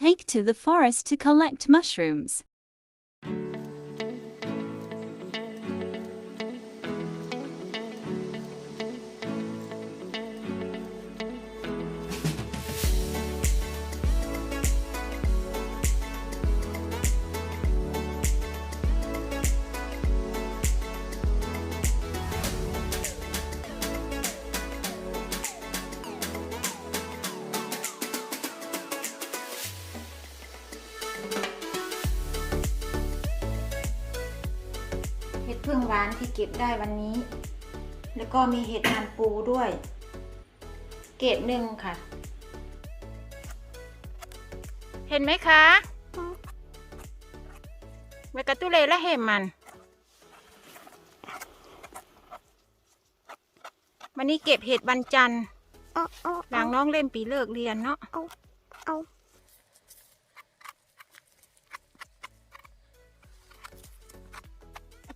Take to the forest to collect mushrooms. เห็ดพึ่งหวานที่เก็บได้วันนี้ แล้วก็มีเห็ดนานปูด้วย เกรดหนึ่งค่ะ เห็นไหมคะเมกะตุเลและเห็มมัน วันนี้เก็บเห็ดวันจันทร์เอาเอาหลังน้องเล่นปีเลิกเรียนเนาะเอาเอา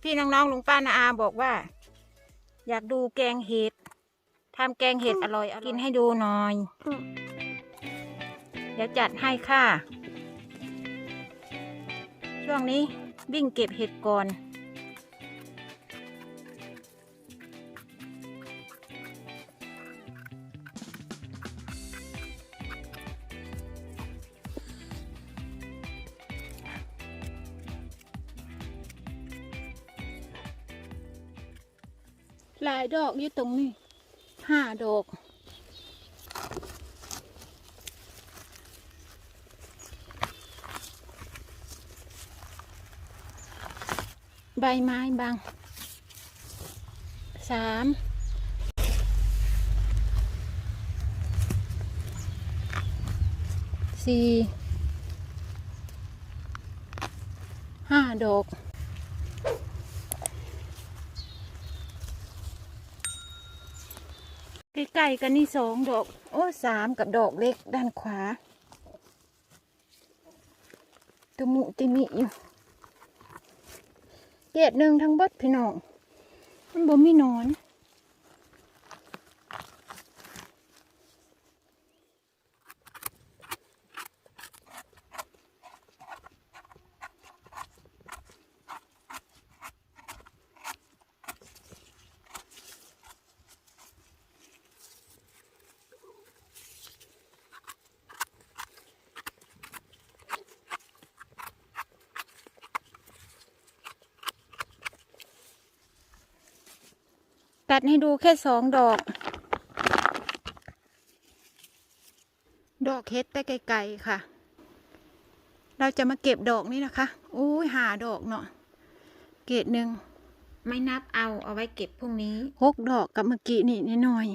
พี่น้องๆลุงป้านาอาบอกว่า อยากดูแกงเห็ดทำแกงเห็ดอร่อยๆกินให้ดูหน่อยอืมเดี๋ยวจัดให้ค่ะ ช่วงนี้วิ่งเก็บเห็ดก่อน หลายดอกอยู่ตรงนี้ห้าดอก ใบไม้บางสามสี่ห้าดอก ใกล้ๆกันนี่สองดอก โอ้สามกับดอกเล็กด้านขวาตุมุติมิอยู่เกตหนึ่งทั้งบดพี่น้องมันบ่มีหนอน ตัดให้ดูแค่สองดอก ดอกเฮ็ดแต่ไกลๆค่ะ เราจะมาเก็บดอกนี้นะคะอุ้ยหาดอกเนาะเกตหนึ่งไม่นับเอาเอาไว้เก็บพรุ่งนี้หกดอกกับเมื่อกี้นี่นิดหน่อย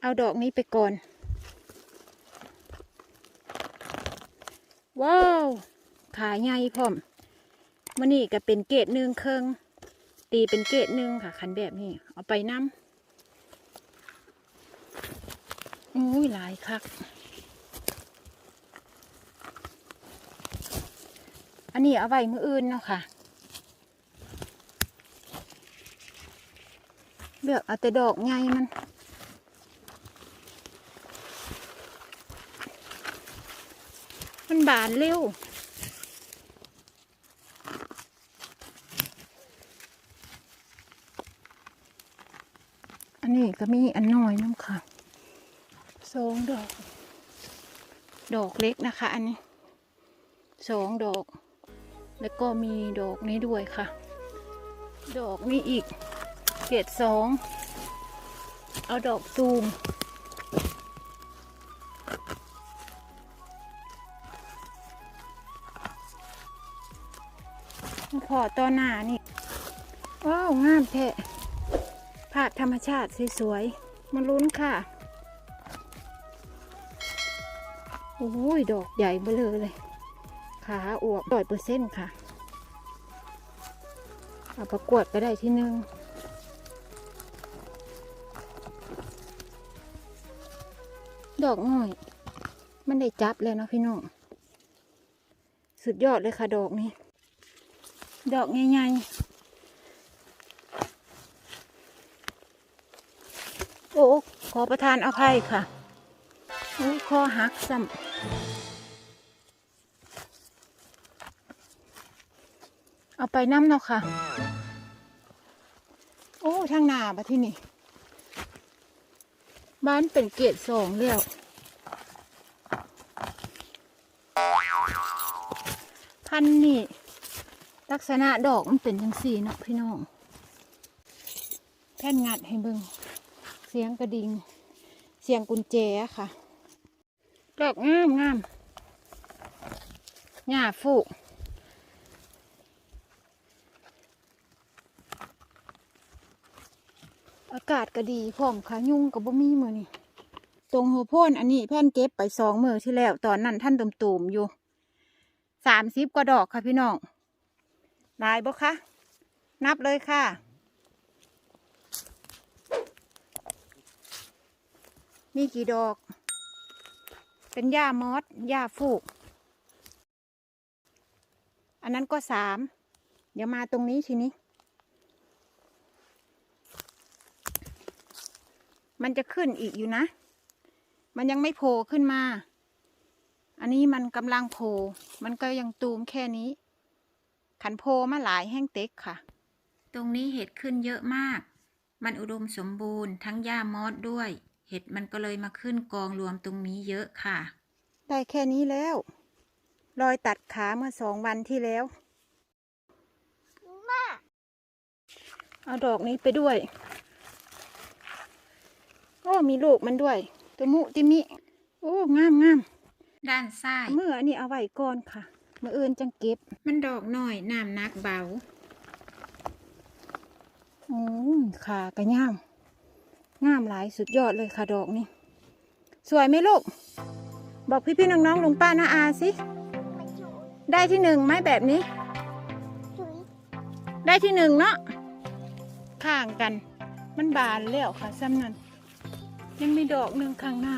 เอาดอกนี้ไปก่อน ว้าว ขาใหญ่พร้อมมันนี่ก็เป็นเกตหนึ่งเครื่อง ตีเป็นเกตหนึ่งค่ะคันแบบนี้ เอาไปน้ำอุ้ยหลายคัก อันนี้เอาไว้มืออื่นเนาะค่ะ เลือกเอาแต่ดอกใหญ่มันมันบานเร็ว นี้ก็มีอันน้อยน้ำค่ะสองดอก ดอกเล็กนะคะ อันนี้สองดอก แล้วก็มีดอกนี้ด้วยค่ะ ดอกนี้อีกเกรดสอง เอาดอกตูมพอตอนหน้านี่ ว้าว งามแท้ ภาพธรรมชาติสวยๆ มาลุ้นค่ะ โอ้ย ดอกใหญ่เบ้อเลยเลย ขาอวบร้อยเปอร์เซ็นต์ค่ะ เอาประกวดก็ได้ที่หนึ่งดอกง่อย มันได้จับแล้วนะพี่น้อง สุดยอดเลยค่ะดอกนี้ ดอกใหญ่ๆ อ้ขอประทานอภัยค่ะโอ้คอหักซ้ำเอาไปน้ำเนาะค่ะ โอ้ทางหนาปะที่นี่ บ้านเป็นเกตสองแล้วพันนี่ ลักษณะดอกมันเป็นจังสีเนาะพี่น้อง แผ่นงัดให้เบิง เสียงกระดิ่งเสียงกุญแจค่ะดอกงามงามหญ้าฟูกอากาศก็ดีพร้อมค่ะยุงกับบ่มีมือนี่ตรงหัวพ่นอันนี้แพ่นเก็บไปสองมือที่แล้ว ตอนนั้นท่านตุ่มๆอยู่สามสิบกว่าดอกค่ะพี่น้องลายบ่คะนับเลยค่ะ มีกี่ดอก เป็นหญ้ามอสหญ้าฟูก อันนั้นก็สาม เดี๋ยวมาตรงนี้ทีนี้ มันจะขึ้นอีกอยู่นะ มันยังไม่โผล่ขึ้นมา อันนี้มันกำลังโผล่มันก็ยังตูมแค่นี้ ขันโพมาหลายแห้งเต็กค่ะ ตรงนี้เห็ดขึ้นเยอะมาก มันอุดมสมบูรณ์ทั้งหญ้ามอสด้วย เห็ดมันก็เลยมาขึ้นกองรวมตรงนี้เยอะค่ะ ได้แค่นี้แล้ว รอยตัดขาเมื่อสองวันที่แล้ว เอาดอกนี้ไปด้วย โอ้ มีลูกมันด้วย ตัวมุติมิ โอ้ งามงามด้านซ้าย เมื่ออันนี้เอาไว้ก่อนค่ะ เมื่ออื่นจังเก็บ มันดอกน้อยน้ำหนักเบา โอ้ยขากระย่าม งามหลายสุดยอดเลยค่ะดอกนี้สวยไหมลูก บอกพี่พี่ๆน้องๆลุงป้านาอาสิ ได้ที่หนึ่งไหมแบบนี้ ได้ที่หนึ่งเนาะ ข้างกัน มันบานแล้วค่ะซ้ำนั้นยังมีดอกหนึ่งข้างหน้า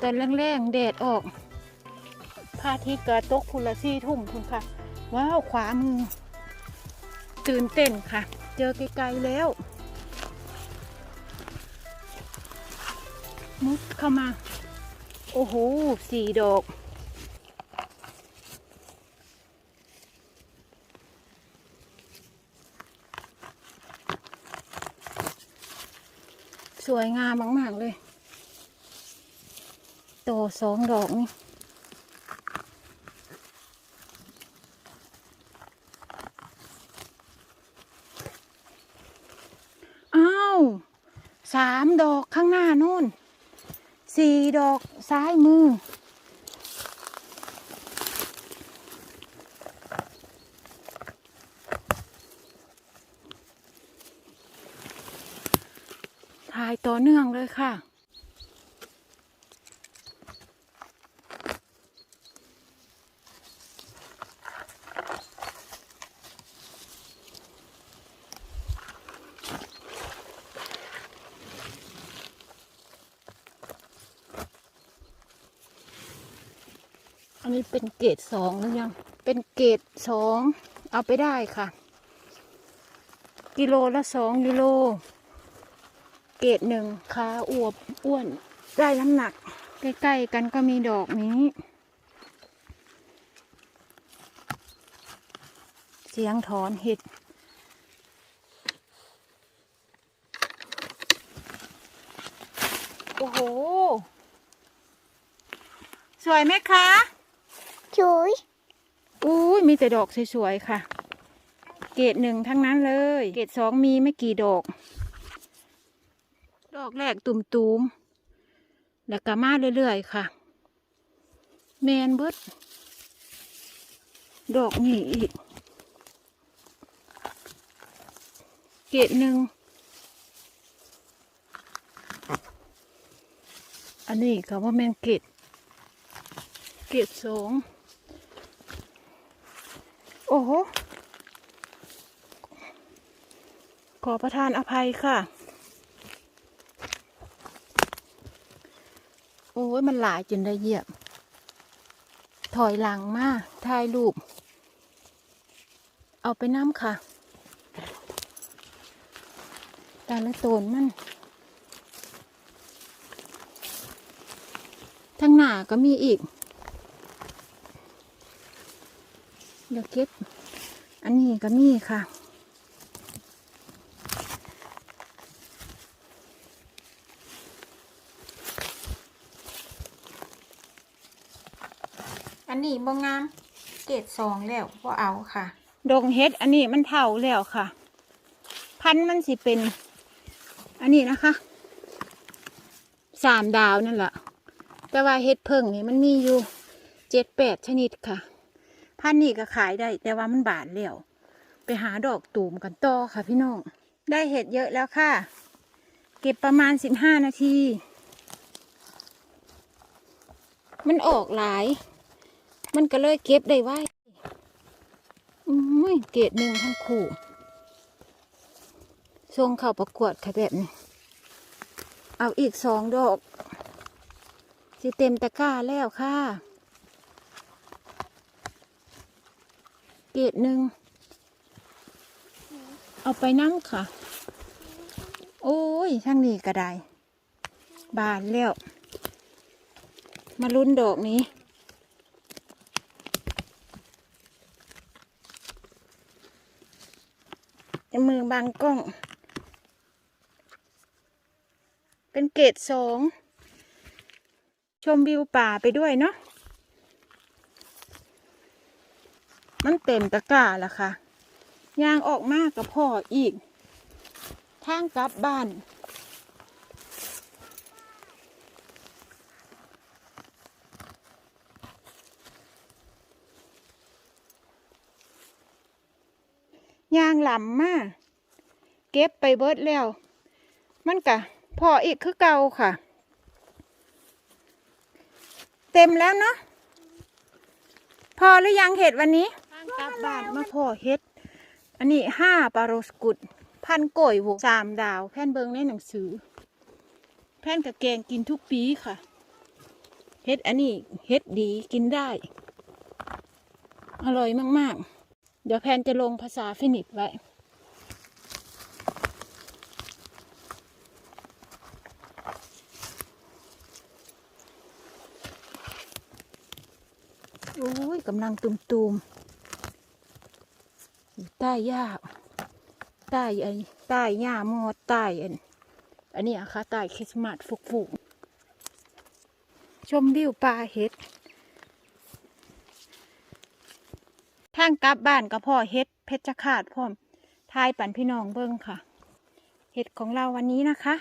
ตอนแรงๆแดดออกพระอาทิตย์กระตกพุนละสี่ทุ่มคุณค่ะ ว้าว ขวามือ ตื่นเต้นค่ะ เจอไกลๆแล้ว มุดเข้ามา โอ้โหสี่ดอก สวยงามมาก ๆ เลย โตสองดอกนี่ อ้าว สามดอกข้างหน้านู่นสี่ดอกซ้ายมือ ถ่ายต่อเนื่องเลยค่ะ อันนี้เป็นเกรดสองหรือยัง เป็นเกรดสองเอาไปได้ค่ะ กิโลละสองกิโล เกรดหนึ่งขาอวบอ้วน ได้น้ำหนัก ใกล้ๆกันก็มีดอกนี้ เสียงถอนเห็ดโอ้โห สวยไหมคะ chuối อุ้ยมีแต่ดอกสวยๆค่ะ เกรดหนึ่งทั้งนั้นเลย เกรดสองมีไม่กี่ดอก ดอกแรกตุ่มๆแล้วก็มาเรื่อยๆค่ะแมนเบิดดอกนี่อีก เกรดหนึ่งอันนี้ก็ว่าแมนเกรดเกรดสอง โอ้โห ขอประทานอภัยค่ะ โอ้ยมันหลายจนได้เยียบ ถอยหลังมากถ่ายรูป เอาไปน้ำค่ะ แต่ละตนมันทั้งหน้าก็มีอีก เดี๋ยวเก็บ อันนี้ก็มีค่ะ อันนี้บ่งาม เกรดสองแล้วว่าเอาค่ะ ดงเฮ็ด อันนี้มันเท่าแล้วค่ะ พันมันสิเป็น อันนี้นะคะสามดาวนั่นแหละแต่ว่าเฮ็ดเพิ่งนี่มันมีอยู่เจ็ดแปดชนิดค่ะ พันนี้ก็ขายได้ แต่ว่ามันบาดแล้วไปหาดอกตูมกันต่อค่ะพี่น้อง ได้เห็ดเยอะแล้วค่ะ เก็บประมาณสิบห้านาที มันออกหลาย มันก็เลยเก็บได้ไวอุ้ยเกรดหนึ่งทั้งคู่ส่งเข้าประกวดค่ะแบบนี้ เอาอีกสองดอกสิเต็มตะกร้าแล้วค่ะ เกรดหนึ่งเอาไปนั่งค่ะ โอ้ยช่างนี้ก็ได้ บานแล้ว มาลุ้นดอกนี้ มือบางกล้อง เป็นเกรดสอง ชมวิวป่าไปด้วยเนาะ มันเต็มตะกร้าล้วค่ะยางออกมากกับพ่ออีก ทางกลับบ้านยางหลำมาเก็บไปเบิดแล้ว มันกะพออีกคือเก่าค่ะ เต็มแล้วเนาะพอหรือยังเห็ดวันนี้ ลับบ้านมาพอเห็ด อันนี้ห้าปลาโรสกุด พันโกยโวสามดาวแผ่นเบิงในหนังสือแผ่นกับแกงกินทุกปีค่ะเห็ดอันนี้เห็ดดีกินได้ อร่อยมาก ๆ เดี๋ยวแพนจะลงภาษาฟินิกไว้โอ้ยกำลังตุ่มๆ ใต้หญ้าใต้ไอ้ใต้หญ้ามอดใต้อันอันนี้อะค่ะใต้คริสต์มาสฟุกๆชมวิวป่าเห็ดทางกลับบ้านก็พ่อเฮ็ดเพชรขาดพร้อมทายปั่นพี่น้องเบิ้งค่ะ เห็ดของเราวันนี้นะคะ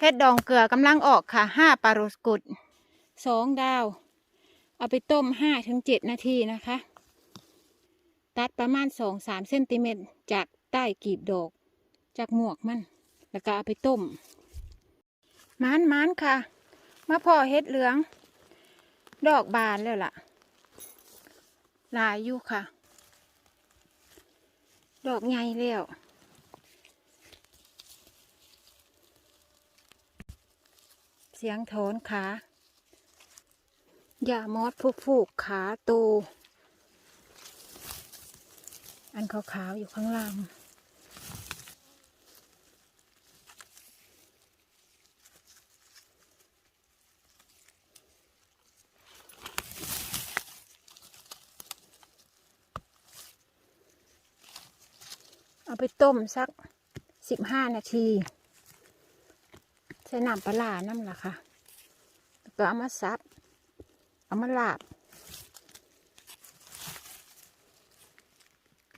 เห็ดดองเกลือกำลังออกค่ะห้าปลาโรสกุดสองดาว เอาไปต้มห้าถึงเจ็ดนาทีนะคะ ตัดประมาณสองสามเซนติเมตรจากใต้กีบดอก จากหมวกมัน แล้วก็เอาไปต้มมานมานค่ะ มาพอเห็ดเหลือง ดอกบานแล้วล่ะ ลายอยู่ค่ะ ดอกใหญ่แล้วเสียงโถนขาอ ย่ามอดฟูกฟูกขาโต อันขาวๆอยู่ข้างล่างเอาไปต้มสักสิบห้านาทีใส่น้ำปลาน้ำละค่ะแล้วก็เอามาซับ เอามาลาบ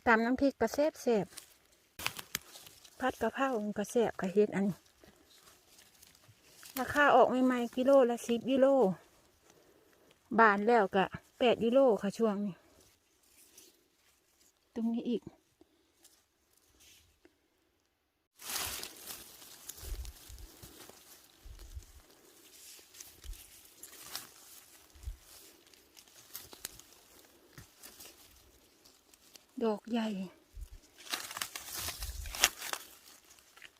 ตำน้ำพริกกระเซบเสบพัดกระเพราก็แสบกระเฮ็ดอันนี้ราคาออกใหม่ๆกิโลละสิบกิโลบานแล้วกะแปดกิโลค่ะช่วงนี้ ตรงนี้อีก ดอกใหญ่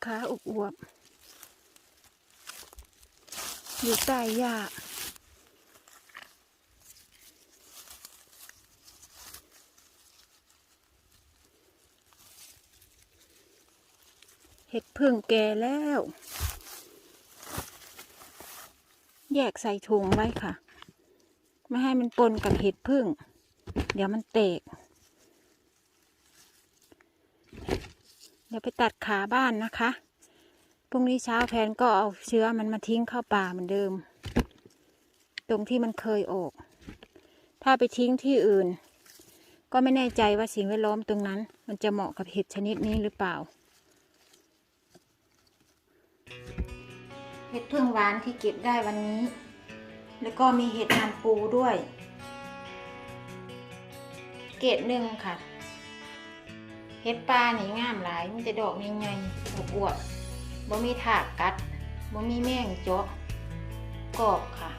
ขาอุบอวบ อยู่ใต้หญ้าเห็ดพึ่งแก่แล้ว แยกใส่ถุงไว้ค่ะ ไม่ให้มันปนกับเห็ดพึ่ง เดี๋ยวมันเตก เดี๋ยวไปตัดขาบ้านนะคะ พรุ่งนี้เช้าแพนก็เอาเชื้อมันมาทิ้งเข้าป่าเหมือนเดิม ตรงที่มันเคยออก ถ้าไปทิ้งที่อื่น ก็ไม่แน่ใจว่าสิ่งแวดล้อมตรงนั้น มันจะเหมาะกับเห็ดชนิดนี้หรือเปล่า เห็ดพึ่งหวานที่เก็บได้วันนี้ แล้วก็มีเห็ดนานปูด้วย เกรดหนึ่งค่ะ เฮ็ดปลานี่งามหลายมันจะดอกใหญ่ๆอวบๆบ่มีถากกัดบ่มีแมงเจาะกรอบค่ะ